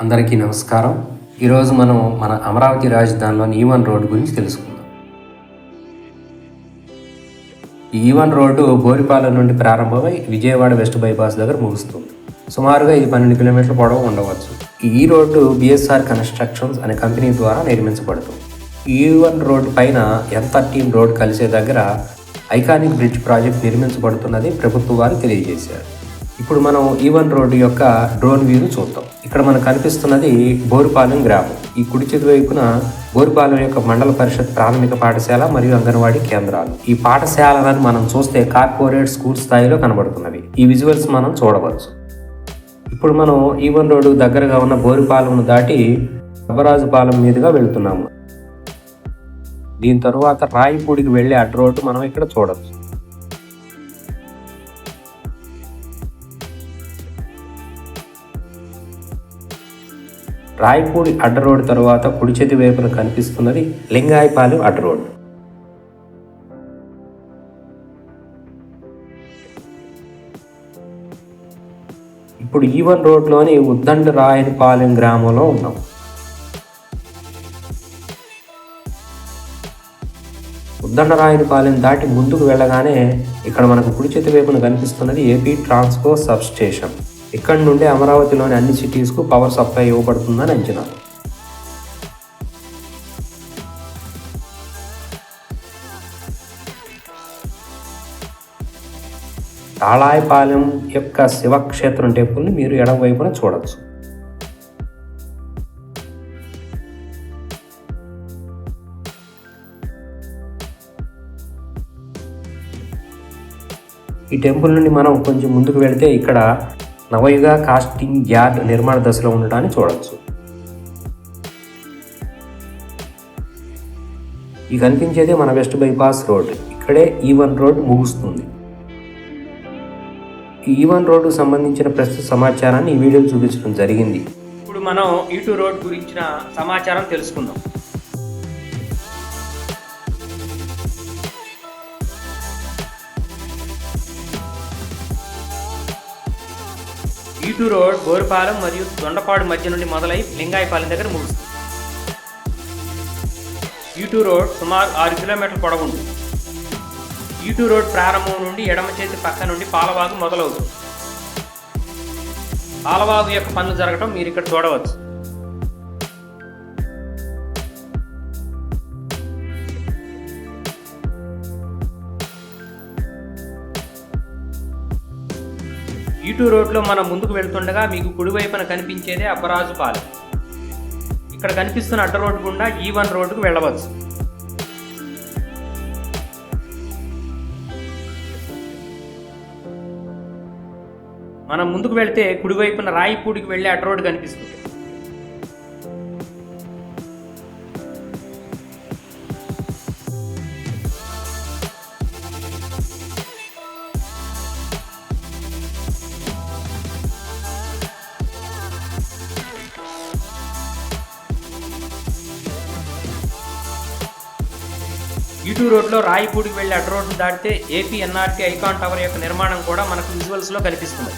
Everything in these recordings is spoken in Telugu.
అందరికీ నమస్కారం. ఈరోజు మనం మన అమరావతి రాజధానిలోని ఈవన్ రోడ్ గురించి తెలుసుకుందాం. ఈ ఈవన్ రోడ్డు బోరిపాలెం నుండి ప్రారంభమై విజయవాడ వెస్ట్ బైపాస్ దగ్గర ముగుస్తుంది. సుమారుగా ఇది పన్నెండు కిలోమీటర్ల పొడవు ఉండవచ్చు. ఈ రోడ్డు బిఎస్ఆర్ కన్స్ట్రక్షన్స్ అనే కంపెనీ ద్వారా నిర్మించబడుతుంది. ఈ ఈవన్ రోడ్డు పైన ఎన్ థర్టీన్ రోడ్ కలిసే దగ్గర ఐకానిక్ బ్రిడ్జ్ ప్రాజెక్ట్ నిర్మించబడుతున్నది ప్రభుత్వ వారు తెలియజేశారు. ఇప్పుడు మనం e ఈవన్ రోడ్డు యొక్క డ్రోన్ వ్యూను చూద్దాం. ఇక్కడ మనకు కనిపిస్తున్నది బోరుపాలెం గ్రామం. ఈ కుడి చేతి వైపున బోరుపాలెం యొక్క మండల పరిషత్ ప్రాథమిక పాఠశాల మరియు అంగన్వాడీ కేంద్రాలు. ఈ పాఠశాలలను మనం చూస్తే కార్పొరేట్ స్కూల్ స్థాయిలో కనబడుతున్నవి. ఈ విజువల్స్ మనం చూడవచ్చు. ఇప్పుడు మనం e ఈవన్ రోడ్డు దగ్గరగా ఉన్న బోరుపాలెంను దాటి అబ్బరాజుపాలెం మీదుగా వెళ్తున్నాము. దీని తరువాత రాయిపూడికి వెళ్ళే అడ్డు రోడ్డు మనం ఇక్కడ చూడవచ్చు రాయపూడి అడ్డ రోడ్ తరువాత కుడి చేతి వైపున కనిపిస్తున్నది లింగాయపాలెం అడ్డ రోడ్ ఇప్పుడు ఈవన్ రోడ్లోని ఉద్దండ రాయనిపాలెం గ్రామంలో ఉన్నాం. ఉద్దండరాయనిపాలెం దాటి ముందుకు వెళ్ళగానే ఇక్కడ మనకు కుడి చేతి వైపున కనిపిస్తున్నది ఏపీ ట్రాన్స్కో సబ్ స్టేషన్ ఇక్కడ నుండి అమరావతిలోని అన్ని సిటీస్కు పవర్ సప్లై ఇవ్వబడుతుందని అంచనా. తాళాయపాలెం యొక్క శివక్షేత్రం టెంపుల్ని మీరు ఎడమ వైపున చూడవచ్చు ఈ టెంపుల్ నుండి మనం కొంచెం ముందుకు వెళితే ఇక్కడ నవయుగ కాస్టింగ్ యార్డ్ నిర్మాణ దశలో ఉండటాన్ని చూడవచ్చు ఈ కనిపించేదే మన వెస్ట్ బైపాస్ రోడ్. ఇక్కడే ఈవన్ రోడ్ ముగుస్తుంది. ఈ ఈవన్ రోడ్డు సంబంధించిన ప్రస్తుత సమాచారాన్ని ఈ వీడియోలో చూపించడం జరిగింది. ఇప్పుడు మనం ఈటు రోడ్ గురించిన సమాచారం తెలుసుకుందాం. టూ రోడ్ బోరుపాలెం మరియు దొండపాడు మధ్య నుండి మొదలై లింగాయపాలెం దగ్గర ముగుస్తుంది. టూ రోడ్ సుమారు ఆరు కిలోమీటర్ల పొడవు ఉంటుంది. టూ రోడ్ ప్రారంభం నుండి ఎడమ చేతి పక్క నుండి పాలవాగు మొదలవుతుంది. పాలవాగు యొక్క పనులు జరగడం మీరు ఇక్కడ చూడవచ్చు. ఇటు రోడ్లో మనం ముందుకు వెళ్తుండగా మీకు కుడివైపున కనిపించేదే అపరాజు పాలెం. ఇక్కడ కనిపిస్తున్న అడ్డ రోడ్డు గుండా ఈ వన్ రోడ్డుకు వెళ్ళవచ్చు. మనం ముందుకు వెళ్తే కుడివైపున రాయిపూడికి వెళ్ళే అడ్డ రోడ్డు కనిపిస్తుంది. ఈటూ రోడ్లో రాయిపూడికి వెళ్ళే అటు రోడ్డు దాటితే ఏపీ ఎన్ఆర్టీ ఐకాన్ టవర్ యొక్క నిర్మాణం కూడా మనకు విజువల్స్లో కనిపిస్తుంది.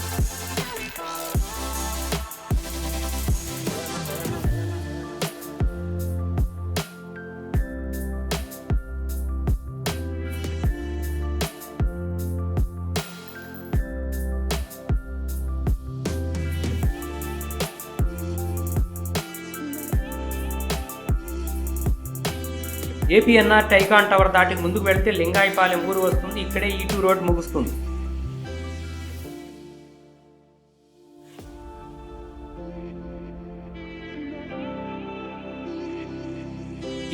ఏపీఎన్ఆర్ టైకాన్ టవర్ దాటి ముందుకు వెళ్తే లింగాయపాలెం ఊరు వస్తుంది. ఇక్కడే ఈటూ రోడ్ ముగుస్తుంది.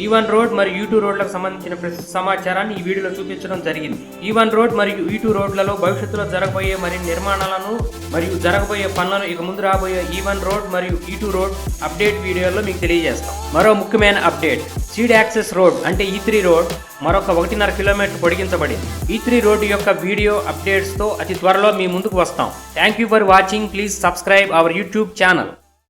ఈ వన్ రోడ్ మరియు e యూటూ రోడ్లకు సంబంధించిన ప్రస్తుత సమాచారాన్ని ఈ వీడియోలో చూపించడం జరిగింది. ఈ వన్ రోడ్ మరియు e ఈ టూ రోడ్లలో భవిష్యత్తులో జరగబోయే మరిన్ని నిర్మాణాలను మరియు జరగబోయే పనులను ఇక ముందు రాబోయే ఈ వన్ రోడ్ మరియు ఈ టూ రోడ్ అప్డేట్ వీడియోలో మీకు తెలియజేస్తాం. మరో ముఖ్యమైన అప్డేట్. సీడ్ యాక్సెస్ రోడ్ అంటే e ఈ త్రీ రోడ్ మరొక ఒకటిన్నర కిలోమీటర్ పొడిగించబడింది. ఈ త్రీ రోడ్డు యొక్క వీడియో అప్డేట్స్తో అతి త్వరలో మీ ముందుకు వస్తాం. Thank you for watching please subscribe our YouTube channel